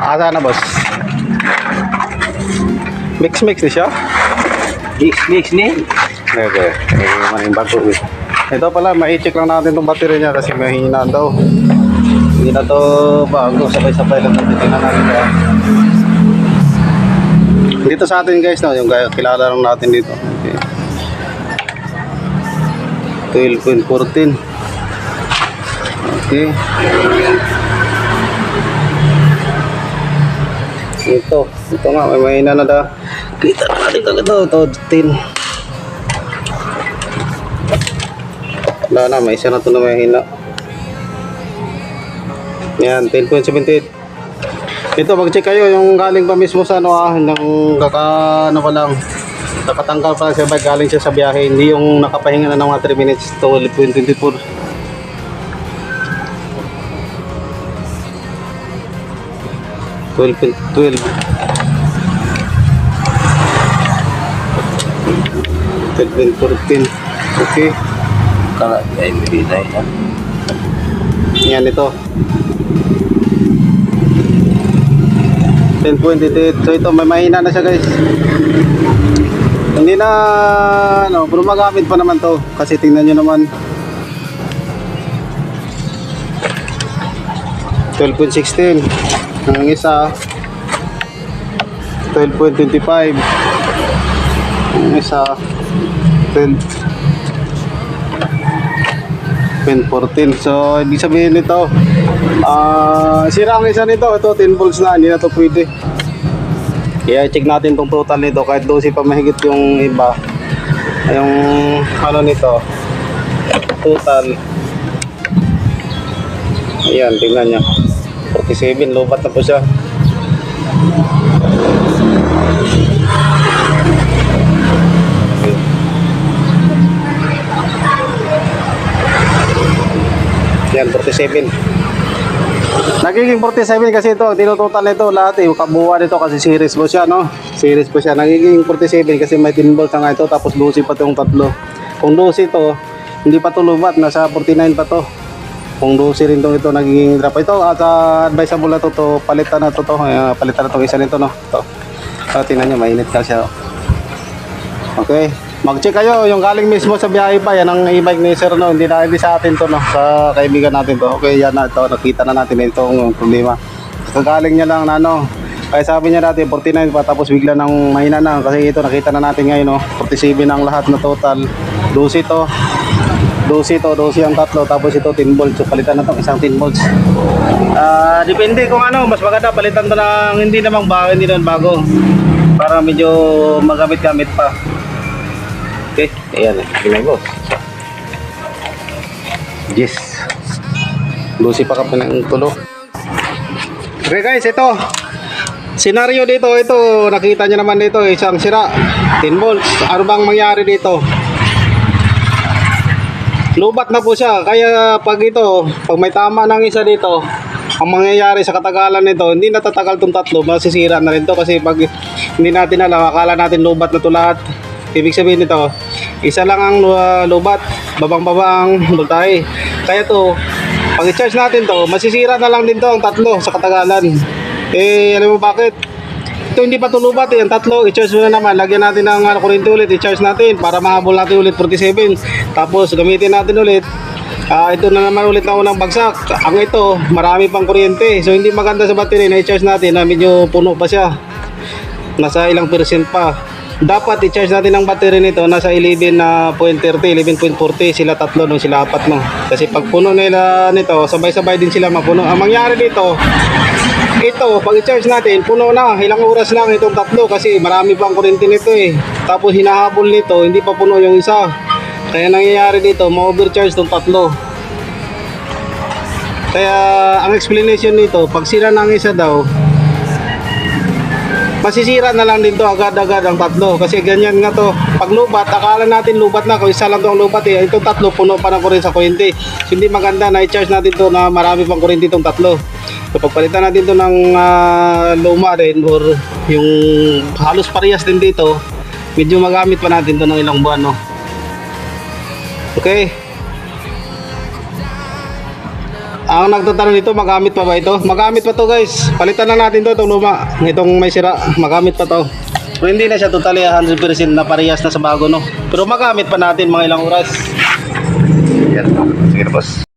asa na boss? Mix mix ni siya? Mix, mix ni. Okay. Eh, maning bago eh. Ito pala, ma-check lang natin itong battery niya kasi mahina daw. Hindi na to bago, sabay-sabay lang natin tingnan natin kaya. Dito sa atin guys, no, yung kilala lang natin dito. Okay. 12.14. Okay. Ito, ito nga, may mahina na da. Kita na natin kagad ito, ito, 10. Wala na, may isa na ito na may hina. Yan, 10.78. Ito, mag-check kayo yung galing pa mismo sa ano ah, ng kaka, ano pa lang, nakatanggal pa lang siya galing siya sa biyahe, hindi yung nakapahinga na ng mga 3 minutes, 12.24. Twelve, point- twelve. Twelve point fourteen. Okay. Kala ay may na yan. Yan ito. 10.88. So ito, may mahina na siya guys. Hindi na, ano, pero magamit pa naman to. Kasi tingnan nyo naman. 12.16. Ang isa, 12.25. Ang isa, 12. 1014. So, ibig sabihin nito, ah sira ang isa nito. Ito, 10 volts na. Hindi na to pwede. Kaya check natin tong total nito. Kahit 12 pa mahigit yung iba. Yung ano nito. Total. Ayan, tingnan nyo. 47, lobat na po siya. Yan, 47. Nagiging 47 kasi ito, tinutotal nito lahat eh. Kabuuan nito kasi series po siya, no? Series po siya. Nagiging 47 kasi may 10 volts na nga ito, tapos 12 pa itong tatlo. Kung 12 ito, hindi pa ito lubat, nasa 49 pa to. Kung 12 rin itong ito, nagiging drop. Ito, at ah, advisable na to, to palitan na to, to. Ayan, palitan na to isa nito, no? Ito. So, tingnan nyo, mainit ka siya. oh. Okay. Mag-check kayo yung galing mismo sa biyahe pa. Yan ang e-bike ni Sir no. Hindi na hindi sa atin to no. Sa kaibigan natin to. Okay, yan na ito. Nakita na natin itong problema. Kagaling niya lang na ano. Kaya sabi niya dati 49 pa tapos bigla nang mahina na kasi ito nakita na natin ngayon no. 47 ang lahat na total. 12 to. 12 to, 12 ang tatlo tapos ito 10 volts. So palitan na tong isang 10 volts. Ah, depende kung ano, mas maganda palitan to ng hindi namang bago, hindi naman bago. Para medyo magamit-gamit pa. Okay, ayan. Tingnan mo. Yes. Lucy pa ka pa ng tulo. Okay guys, ito. Senaryo dito, ito, nakita niyo naman dito, isang sira. 10 volts. Ano bang mangyari dito? Lubat na po siya. Kaya pag ito, pag may tama ng isa dito, ang mangyayari sa katagalan nito, hindi natatagal tong tatlo, masisira na rin to kasi pag hindi natin alam, akala natin lubat na to lahat. Ibig sabihin nito, isa lang ang uh, lubat, babang-baba ang voltahe. Kaya to, pag i-charge natin to, masisira na lang din to ang tatlo sa katagalan. Eh, alam mo bakit? Ito hindi pa to lubat eh, ang tatlo, i-charge mo na naman. Lagyan natin ng ano, kuryente ulit, i-charge natin para mahabol natin ulit 47. Tapos gamitin natin ulit. Ah, ito na naman ulit na unang bagsak. Ang ito, marami pang kuryente. So hindi maganda sa battery na i-charge natin na medyo puno pa siya. Nasa ilang percent pa. Dapat i-charge natin ang battery nito nasa 11 na 0.30, 11.40 sila tatlo no, sila apat no. Kasi pag puno nila nito, sabay-sabay din sila mapuno. Ang mangyari dito, ito, pag i-charge natin, puno na. Ilang oras lang itong tatlo kasi marami pang kuryente nito eh. Tapos hinahabol nito, hindi pa puno yung isa. Kaya nangyayari dito, ma-overcharge itong tatlo. Kaya ang explanation nito, pag sira ng isa daw, masisira na lang din to agad-agad ang tatlo kasi ganyan nga to pag lubat akala natin lubat na kung isa lang to lubat eh itong tatlo puno pa ng kuryente sa kuryente hindi maganda na i-charge natin to na marami pang kuryente itong tatlo so pagpalitan natin to ng ah, luma rin or yung halos parehas din dito medyo magamit pa natin to ng ilang buwan no okay Ang nagtatanong dito, magamit pa ba ito? Magamit pa to guys. Palitan na natin to, itong luma. Itong may sira, magamit pa to. Pero hindi na siya totally 100% na parehas na sa bago, no? Pero magamit pa natin mga ilang oras. Yan. Sige na, boss.